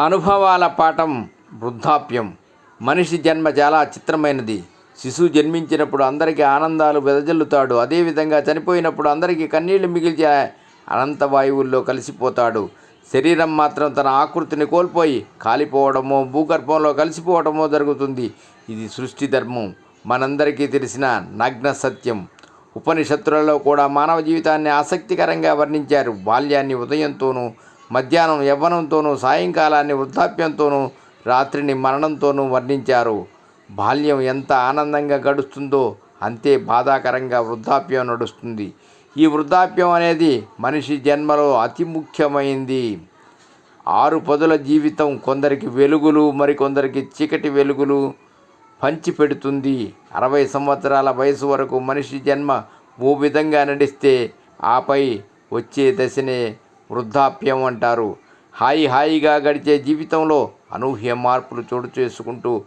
అనుభవాల పాఠం వృద్ధాప్యం. మనిషి జన్మ చాలా చిత్రమైనది. శిశువు జన్మించినప్పుడు అందరికీ ఆనందాలు వెదజల్లుతాడు. అదేవిధంగా చనిపోయినప్పుడు అందరికీ కన్నీళ్ళు మిగిల్చే అనంత వాయువుల్లో కలిసిపోతాడు. శరీరం మాత్రం తన ఆకృతిని కోల్పోయి కాలిపోవడమో భూగర్భంలో కలిసిపోవడమో జరుగుతుంది. ఇది సృష్టి ధర్మం. మనందరికీ తెలిసిన నగ్న సత్యం. ఉపనిషత్తులలో కూడా మానవ జీవితాన్ని ఆసక్తికరంగా వర్ణించారు. బాల్యాన్ని ఉదయంతోనూ మధ్యాహ్నం యవ్వనంతోనూ సాయంకాలాన్ని వృద్ధాప్యంతోనూ రాత్రిని మరణంతోనూ వర్ణించారు. బాల్యం ఎంత ఆనందంగా గడుస్తుందో అంతే బాధాకరంగా వృద్ధాప్యం నడుస్తుంది. ఈ వృద్ధాప్యం అనేది మనిషి జన్మలో అతి ముఖ్యమైంది. ఆరు పదుల జీవితం కొందరికి వెలుగులు మరికొందరికి చీకటి వెలుగులు పంచిపెడుతుంది అరవై సంవత్సరాల వయసు వరకు మనిషి జన్మ ఓ విధంగా నడిస్తే ఆపై వచ్చే దశనే వృద్ధాప్యం అంటారు. హాయి హాయిగా గడిచే జీవితంలో అనూహ్య మార్పులు చోటు చేసుకుంటూ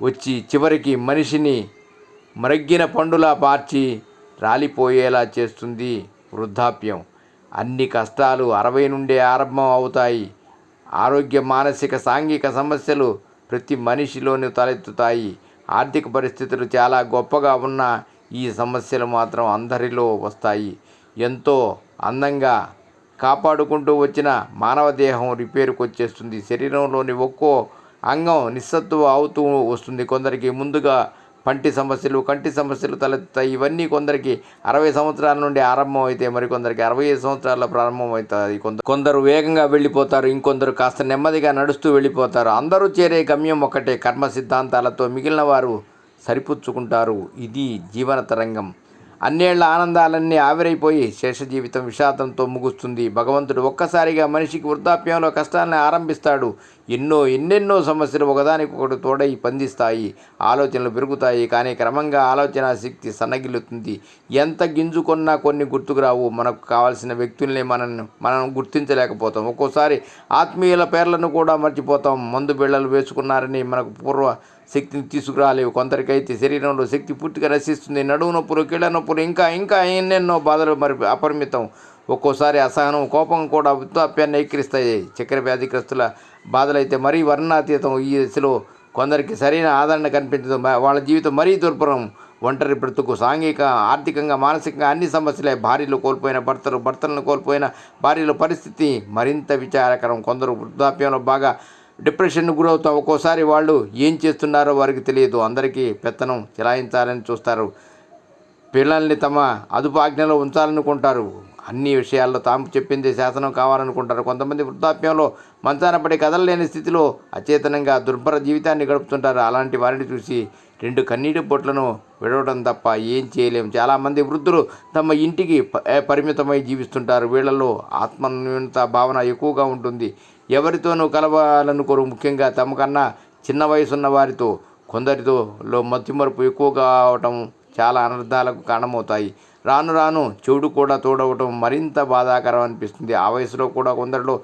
వచ్చి చివరికి మనిషిని మరగ్గిన పండులా పార్చి రాలిపోయేలా చేస్తుంది వృద్ధాప్యం. అన్ని కష్టాలు అరవై నుండే ఆరంభం అవుతాయి. ఆరోగ్య మానసిక సాంఘిక సమస్యలు ప్రతి మనిషిలోనూ తలెత్తుతాయి. ఆర్థిక పరిస్థితులు చాలా గొప్పగా ఉన్న ఈ సమస్యలు మాత్రం అందరిలో వస్తాయి. ఎంతో అందంగా కాపాడుకుంటూ వచ్చిన మానవ దేహం రిపేరుకు వచ్చేస్తుంది శరీరంలోని ఒక్కో అంగం నిస్సత్తువ అవుతూ వస్తుంది. కొందరికి ముందుగా పంటి సమస్యలు కంటి సమస్యలు తలెత్తుతాయి. ఇవన్నీ కొందరికి అరవై సంవత్సరాల నుండి ఆరంభం అయితే మరికొందరికి అరవై ఐదు సంవత్సరాల ప్రారంభం అవుతుంది కొందరు కొందరు వేగంగా వెళ్ళిపోతారు. ఇంకొందరు కాస్త నెమ్మదిగా నడుస్తూ వెళ్ళిపోతారు. అందరూ చేరే గమ్యం ఒకటే కర్మ సిద్ధాంతాలతో మిగిలిన వారు సరిపుచ్చుకుంటారు. ఇది జీవన తరంగం. అన్నేళ్ళ ఆనందాలన్నీ ఆవిరైపోయి శేష జీవితం విషాదంతో ముగుస్తుంది. భగవంతుడు ఒక్కసారిగా మనిషికి వృద్ధాప్యంలో కష్టాన్ని ఆరంభిస్తాడు. ఎన్నో ఎన్నెన్నో సమస్యలు ఒకదానికొకటి తోడై పందిస్తాయి. ఆలోచనలు పెరుగుతాయి కానీ క్రమంగా ఆలోచన శక్తి సన్నగిల్లుతుంది. ఎంత గింజుకున్నా కొన్ని గుర్తుకురావు. మనకు కావాల్సిన వ్యక్తుల్ని మనం మనం గుర్తించలేకపోతాం. ఒక్కోసారి ఆత్మీయుల పేర్లను కూడా మర్చిపోతాం. మందు బిళ్ళలు వేసుకున్నారని మనకు పూర్వ శక్తిని తీసుకురాలేవు. కొందరికైతే శరీరంలో శక్తి పూర్తిగా నశిస్తుంది. నడువు నొప్పులు కీళ్ళ నొప్పులు ఇంకా ఇంకా ఎన్నెన్నో బాధలు మరి అపరిమితం. ఒక్కోసారి అసహనం కోపం కూడా వృద్ధాప్యాన్ని ఎక్కిరిస్తాయి. చక్కెర వ్యాధిగ్రస్తుల బాధలైతే మరీ వర్ణాతీతం. ఈ దశలో కొందరికి సరైన ఆదరణ కనిపించదు. వాళ్ళ జీవితం మరీ దుర్భరం. ఒంటరి బ్రతుకు సాంఘిక ఆర్థికంగా మానసికంగా అన్ని సమస్యలే. భార్యలు కోల్పోయిన భర్తలు భర్తలను కోల్పోయిన భార్యల పరిస్థితి మరింత విచారకరం. కొందరు వృద్ధాప్యంలో బాగా డిప్రెషన్కు గురవుతాం. ఒక్కోసారి వాళ్ళు ఏం చేస్తున్నారో వారికి తెలియదు. అందరికీ పెత్తనం చెలాయించాలని చూస్తారు. పిల్లల్ని తమ అదుపాజ్ఞలో ఉంచాలనుకుంటారు. అన్ని విషయాల్లో తాము చెప్పింది శాసనం కావాలనుకుంటారు. కొంతమంది వృద్ధాప్యంలో మంచాన పడి కదలలేని స్థితిలో అచేతనంగా దుర్భర జీవితాన్ని గడుపుతుంటారు. అలాంటి వారిని చూసి రెండు కన్నీటి పొట్లను విడవడం తప్ప ఏం చేయలేం. చాలామంది వృద్ధులు తమ ఇంటికి పరిమితమై జీవిస్తుంటారు. వీళ్ళలో ఆత్మన్యూనత భావన ఎక్కువగా ఉంటుంది. ఎవరితోనూ కలవాలనుకోరు ముఖ్యంగా తమకన్నా చిన్న వయసున్న వారితో. కొందరితో లో మతిమరుపు ఎక్కువగా అవటం చాలా అనర్థాలకు కారణమవుతాయి. రాను రాను చెవుడు కూడా తోడవటం మరింత బాధాకరం అనిపిస్తుంది. ఆ వయసులో కూడా కొందరిలో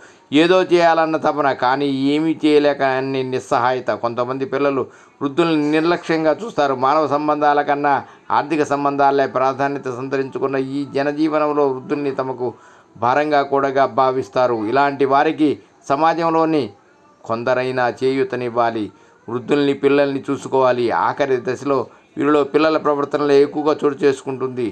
ఏదో చేయాలన్న తపన కానీ ఏమీ చేయలేక అన్ని నిస్సహాయత. కొంతమంది పిల్లలు వృద్ధులను నిర్లక్ష్యంగా చూస్తారు. మానవ సంబంధాల కన్నా ఆర్థిక సంబంధాలే ప్రాధాన్యత సంతరించుకున్న ఈ జనజీవనంలో వృద్ధుల్ని తమకు భారంగా కూడా భావిస్తారు. ఇలాంటి వారికి సమాజంలోని కొందరైనా చేయూతనివ్వాలి. వృద్ధుల్ని పిల్లల్ని చూసుకోవాలి. ఆఖరి దశలో వీరిలో పిల్లల ప్రవర్తనలో ఎక్కువగా చోటు చేసుకుంటుంది.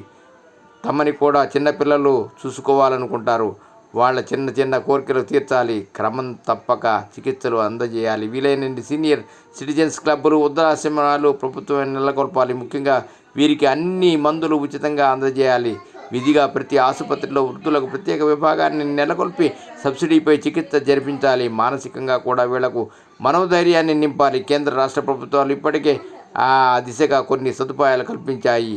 తమని కూడా చిన్నపిల్లలు చూసుకోవాలనుకుంటారు. వాళ్ళ చిన్న చిన్న కోరికలు తీర్చాలి. క్రమం తప్పక చికిత్సలు అందజేయాలి. వీలైనన్ని సీనియర్ సిటిజన్స్ క్లబ్బులు వృద్ధాశ్రమాలు ప్రభుత్వం నెలకొల్పాలి. ముఖ్యంగా వీరికి అన్ని మందులు ఉచితంగా అందజేయాలి. విధిగా ప్రతి ఆసుపత్రిలో వృద్ధులకు ప్రత్యేక విభాగాన్ని నెలకొల్పి సబ్సిడీపై చికిత్స జరిపించాలి. మానసికంగా కూడా వీళ్ళకు మనోధైర్యాన్ని నింపాలి. కేంద్ర రాష్ట్ర ప్రభుత్వాలు ఇప్పటికే ఆ దిశగా కొన్ని సదుపాయాలు కల్పించాయి.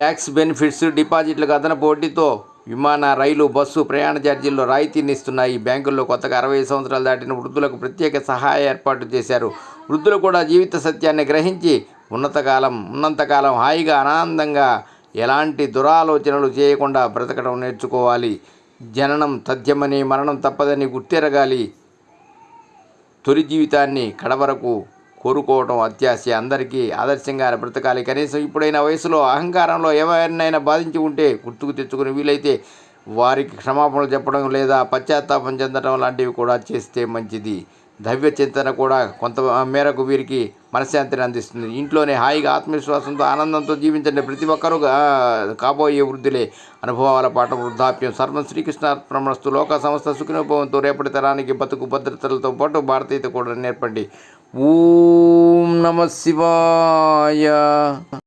ట్యాక్స్ బెనిఫిట్స్ డిపాజిట్లకు అదనపు వడ్డీతో విమాన రైలు బస్సు ప్రయాణ ఛార్జీల్లో రాయితీని ఇస్తున్నాయి బ్యాంకుల్లో కొత్తగా అరవై సంవత్సరాలు దాటిన వృద్ధులకు ప్రత్యేక సహాయ ఏర్పాటు చేశారు. వృద్ధులు కూడా జీవిత సత్యాన్ని గ్రహించి ఉన్నతకాలం ఉన్నంతకాలం హాయిగా ఆనందంగా ఎలాంటి దురాలోచనలు చేయకుండా బ్రతకడం నేర్చుకోవాలి. జననం తథ్యమని మరణం తప్పదని గుర్తెరగాలి. తొలి జీవితాన్ని కడవరకు కోరుకోవటం అత్యాశ. అందరికీ ఆదర్శంగా బ్రతకాలి. కనీసం ఇప్పుడైన వయసులో అహంకారంలో ఎవరినైనా బాధించి ఉంటే గుర్తుకు తెచ్చుకుని వీలైతే వారికి క్షమాపణలు చెప్పడం లేదా పశ్చాత్తాపం చెందడం లాంటివి కూడా చేస్తే మంచిది. దైవ చింతన కూడా కొంత మేరకు వీరికి మనశ్శాంతిని అందిస్తుంది. ఇంట్లోనే హాయిగా ఆత్మవిశ్వాసంతో ఆనందంతో జీవించండి. ప్రతి ఒక్కరూ కాబోయే వృద్ధులే. అనుభవాల పాట వృద్ధాప్యం సర్వం శ్రీకృష్ణార్పణమస్తు. లోక సంస్థ సుఖినోభవంతో రేపటి తరానికి బతుకు భద్రతలతో పాటు భారతీయత కూడా నేర్పండి. ఓం నమ శివాయ.